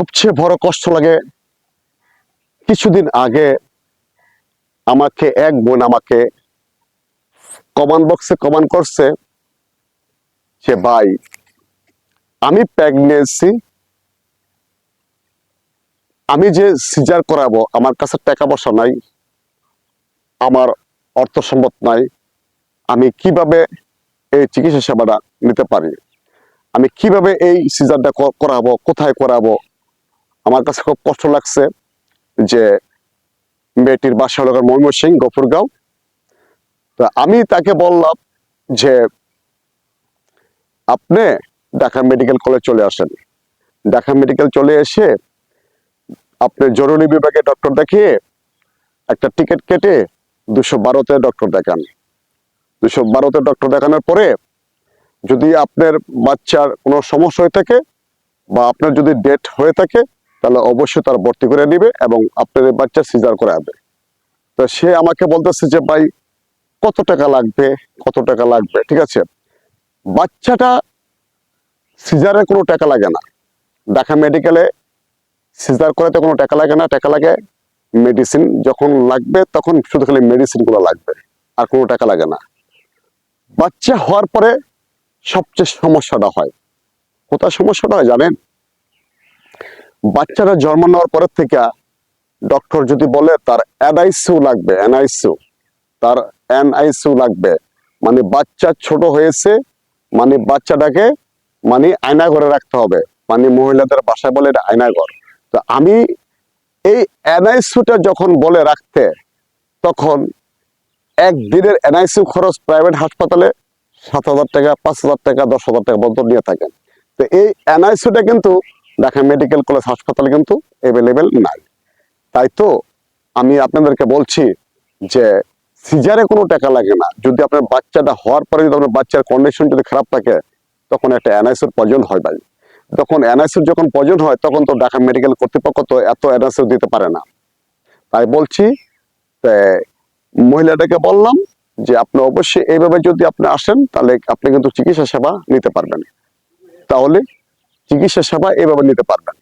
সবচেয়ে বড় কষ্ট লাগে কিছুদিন আগে আমাকে এক বোন আমাকে কমান বক্সে কমান করছে যে ভাই আমি প্রেগনেন্সি আমি যে সিজার করাবো আমার কাছে টাকা পয়সা নাই আমার অর্থ সম্পদ নাই আমি কীভাবে এই চিকিৎসা সেবাটা নিতে পারি? আমি কীভাবে এই সিজারটা করাবো কোথায় করাবো? আমার কাছে খুব কষ্ট লাগছে যে মেয়েটির বাসা হলো ময়মনসিং গফুরগাঁও। তো আমি তাকে বললাম যে, আপনি ঢাকা মেডিকেল কলেজ চলে আসেন। ঢাকা মেডিকেল চলে এসে আপনি জরুরি বিভাগে ডক্টর দেখিয়ে একটা টিকিট কেটে দুশো বারোতে ডক্টর দেখান। দুশো বারোতে ডক্টর দেখানোর পরে যদি আপনার বাচ্চার কোনো সমস্যা হয়ে থাকে বা আপনার যদি ডেট হয়ে থাকে তাহলে অবশ্যই তার ভর্তি করে নিবে এবং আপনার এই বাচ্চা সিজার করাবে। তো সে আমাকে বলতেছে যে, ভাই, কত টাকা লাগবে? কত টাকা লাগবে? ঠিক আছে? বাচ্চাটা সিজারে কোনো টাকা লাগে না। ঢাকা মেডিকেলে সিজার করাতে কোনো টাকা লাগে না। টাকা লাগে মেডিসিন। যখন লাগবে, তখন শুধু খালি মেডিসিনগুলো লাগবে, আর কোনো টাকা লাগে না। বাচ্চা হওয়ার পরে সবচেয়ে সমস্যাটা হয়। কোথায় সমস্যাটা হয় জানেন? বাচ্চাটা জন্ম নেওয়ার পরের থেকে ডক্টর যদি বলে তার এনআইসিউ লাগবে, এনআইসিউ, তার এনআইসিউ লাগবে মানে বাচ্চা ছোট হয়েছে মানে বাচ্চাটাকে মানে আয়না ঘরে রাখতে হবে মানে মহিলাদের বাসায় বলে এটা আয়না ঘর। তো আমি এই এনআইসিউটা যখন বলে রাখতে, তখন একদিনের এনআইসিউ খরচ প্রাইভেট হাসপাতালে সাত হাজার টাকা, পাঁচ হাজার টাকা, দশ হাজার টাকা পর্যন্ত নিয়ে থাকেন। তো এই এনআইসিউটা কিন্তু ঢাকা মেডিকেল কলেজ হাসপাতালে কিন্তু অ্যাভেলেবেল নাই। তাই তো আমি আপনাদেরকে বলছি যে সিজারে কোনো টাকা লাগে না। যদি আপনার বাচ্চাটা হওয়ার পরে যদি আপনার বাচ্চার কন্ডিশন যদি খারাপ থাকে, তখন একটা এনআইসিউর প্রয়োজন হয় ভাই। তখন এনআইসিউর যখন প্রয়োজন হয়, তখন তো ঢাকা মেডিকেল কর্তৃপক্ষ তো এত এনআইসিউ দিতে পারে না। তাই বলছি মহিলাটাকে বললাম যে আপনি অবশ্যই এইভাবে যদি আপনি আসেন, তাহলে আপনি কিন্তু চিকিৎসা সেবা নিতে পারবেন। তাহলে চিকিৎসা সেবা এভাবে নিতে পারবেন।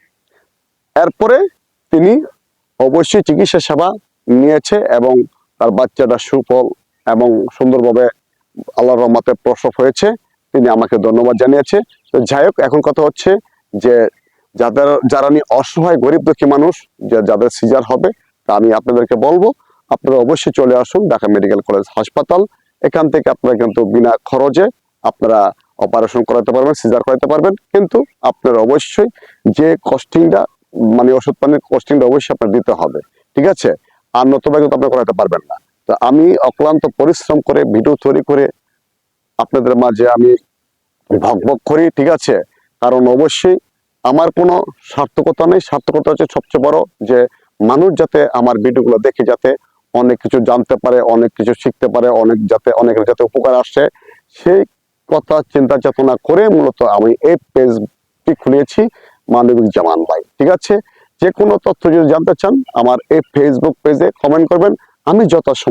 এরপরে তিনি অবশ্যই চিকিৎসা সেবা নিয়েছে এবং তার বাচ্চাটা সুফল এবং সুন্দরভাবে আল্লাহর রহমতে প্রসব হয়েছে। তিনি আমাকে ধন্যবাদ জানিয়েছে। তো যাই হোক, এখন কথা হচ্ছে যে যাদের, যারা নিয়ে অসহায়, গরিব, দুঃখী মানুষ যাদের সিজার হবে, তা আমি আপনাদেরকে বলব, আপনারা অবশ্যই চলে আসুন ঢাকা মেডিকেল কলেজ হাসপাতাল। এখান থেকে আপনারা কিন্তু বিনা খরচে আপনারা অপারেশন করাতে পারবেন সিজার করাতে পারবেন। কিন্তু আপনার অবশ্যই যে কস্টিংটা মানে ওষুধ পানির কস্টিংটা অবশ্যই আপনার দিতে হবে। ঠিক আছে? আর নতুবা কিন্তু আপনি করাতে পারবেন না। তো আমি অক্লান্ত পরিশ্রম করে ভিডিও তৈরি করে আপনাদের মাঝে আমি ভক ভক করি, ঠিক আছে? কারণ অবশ্যই আমার কোনো সার্থকতা নেই। সার্থকতা হচ্ছে সবচেয়ে বড় যে মানুষ যাতে আমার ভিডিওগুলো দেখে যাতে অনেক কিছু জানতে পারে, অনেক কিছু শিখতে পারে, অনেক যাতে, অনেকের যাতে উপকার আসে, সেই কথা, চিন্তা চেতনা করে মূলত আমি এই পেজটি খুলিয়েছি মানবিক জামান ভাই, ঠিক আছে? যে কোনো তথ্য যদি জানতে চান, আমার এই ফেসবুক পেজে কমেন্ট করবেন। আমি যথাসময়